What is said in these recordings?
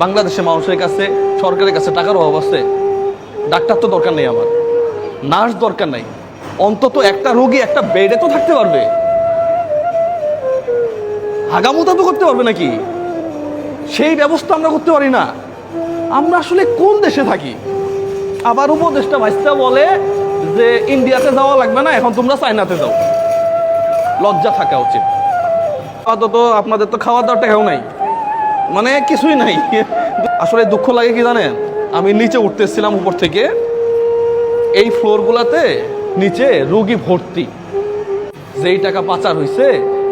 বাংলাদেশের মানুষের কাছে, সরকারের কাছে টাকার অভাব আছে। ডাক্তার তো দরকার নেই আমার। নার্স দরকার নাই। অন্তত একটা রোগী, একটা বেডে তো থাকতে পারবে। হাগামুতা তো করতে পারবে নাকি? সেই ব্যবস্থা আমরা করতে পারি না। আমরা আসলে কোন দেশে থাকি? আবার উপদেশটা ভাইসটা বলে যে, ইন্ডিয়াতে যাওয়া লাগবে না, এখন তোমরা চায়নাতে যাও। লজ্জা থাকা উচিত। আপাতত আপনাদের তো খাওয়া দাওয়ার টাকাও নাই। মানে কিছুই নাই। আসলে দুঃখ লাগে কি জানেন? আমি নিচে উঠতেছিলাম উপর থেকে। এই ফ্লোরগুলোতে নিচে রুগী ভর্তি। যেই টাকা পাচার হয়েছে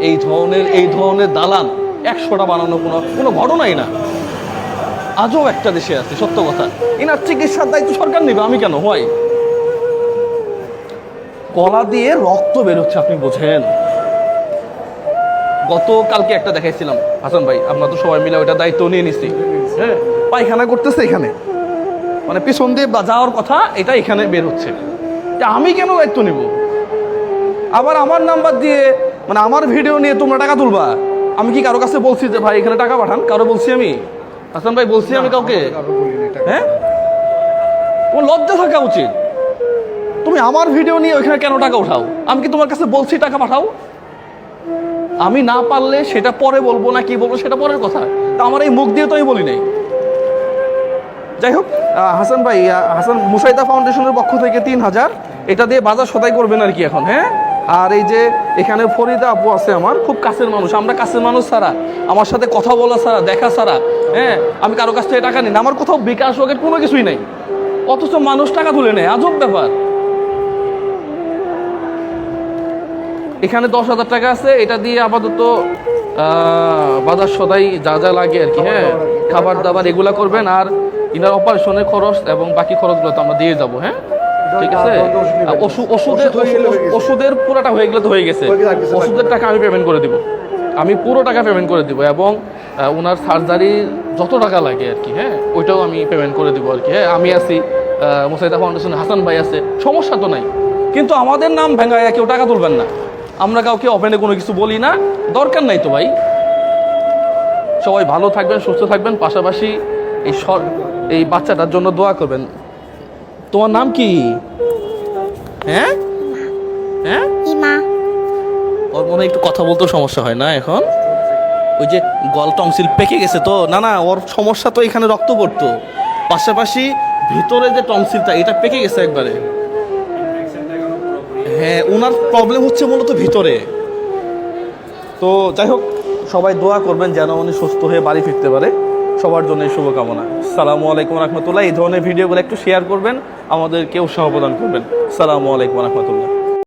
এই ধরনের এই ধরনের দালান একশোটা বানানো কোনো কোনো ঘটনাই না আজও একটা দেশে আছে, সত্য কথা। এনার চিকিৎসার দায়িত্ব সরকার নেবে, আমি কেন? হয় গলা দিয়ে রক্ত বেরোচ্ছে, আপনি বোঝেন। গতকালকে একটা দেখাইছিলাম। হাসান ভাই আমরা তো সবাই মিলে ওইটা দায়িত্ব নিয়ে নিচ্ছি হ্যাঁ পায়খানা করতেছে এখানে। মানে পিছন দিয়ে বা যাওয়ার কথা এটা এখানে বের হচ্ছে। তা আমি কেন দায়িত্ব নিব? আবার আমার নাম্বার দিয়ে মানে আমার ভিডিও নিয়ে তোমরা টাকা তুলবা। আমি কি কারও কাছে বলছি যে ভাই এখানে টাকা পাঠান? কারও বলছি আমি? হাসান ভাই বলছি আমি কাউকে? হ্যাঁ? তোমার লজ্জা থাকা উচিত। তুমি আমার ভিডিও নিয়ে ওইখানে কেন টাকা উঠাও? আমি কি তোমার কাছে বলছি টাকা পাঠাও? আমি না পারলে সেটা পরে বলব না, কি বলব, সেটা পরের কথা। তা আমার এই মুখ দিয়ে তো আমি বলি নাই। যাই হোক হাসান ভাই হাসান মুসাইদা ফাউন্ডেশনের পক্ষ থেকে তিন হাজার। এটা দিয়ে বাজার সদাই করবেন আর কি এখন হ্যাঁ? আর এই যে এখানে ফরিদা আপু আছে আমার, খুব কাছের মানুষ। আমরা কাছের মানুষ ছাড়া, আমার সাথে কথা বলা ছাড়া, দেখা ছাড়া হ্যাঁ? আমি কারও কাছ থেকে টাকা নিই না। আমার কোথাও বিকাশ হোকের কোনো কিছুই নাই। অথচ মানুষ টাকা তুলে নেয়। আজব ব্যাপার। এখানে দশ হাজার টাকা আছে এটা দিয়ে আপাতত বাজার সদাই যা যা লাগে আর কি হ্যাঁ? খাবার দাবার এগুলা করবেন আর ইনার অপারেশনের খরচ এবং বাকি খরচগুলো তো আমরা দিয়ে যাব হ্যাঁ? ঠিক আছে? ওষুধের ওষুধের পুরোটা হয়ে গেলে তো হয়ে গেছে। ওষুধের টাকা আমি পেমেন্ট করে দিব। আমি পুরো টাকা পেমেন্ট করে দিব এবং ওনার সার্জারি যত টাকা লাগে আর কি হ্যাঁ? ওইটাও আমি পেমেন্ট করে দিব আর কি হ্যাঁ? আমি আছি মুসাইদা ফাউন্ডেশন হাসান ভাই আছে সমস্যা তো নাই। কিন্তু আমাদের নাম ভেঙায় কেউ টাকা তুলবেন না। আমরা কাউকে ওপেনে কোনো কিছু বলি না। দরকার নাই তো ভাই। সবাই ভালো থাকবেন সুস্থ থাকবেন। পাশাপাশি এই এই বাচ্চাটার জন্য দোয়া করবেন। তোমার নাম কি? হ্যাঁ? হ্যাঁ? ওর মনে একটু কথা বলতেও সমস্যা হয় না এখন? ওই যে গল টংসিল পেকে গেছে তো? না না ওর সমস্যা তো এখানে রক্ত পড়তো। পাশাপাশি ভিতরে যে টংসিলটা এটা পেকে গেছে একবারে। হ্যাঁ ওনার প্রবলেম হচ্ছে মূলত ভিতরে। তো যাই হোক, সবাই দোয়া করবেন যেন উনি সুস্থ হয়ে বাড়ি ফিরতে পারে। সবার জন্য এই শুভকামনা। সালামু আলাইকুম রহমতুল্লাহ। এই ধরনের ভিডিওগুলো একটু শেয়ার করবেন, আমাদেরকে উৎসাহ প্রদান করবেন। সালামু আলাইকুম রহমতুল্লাহ।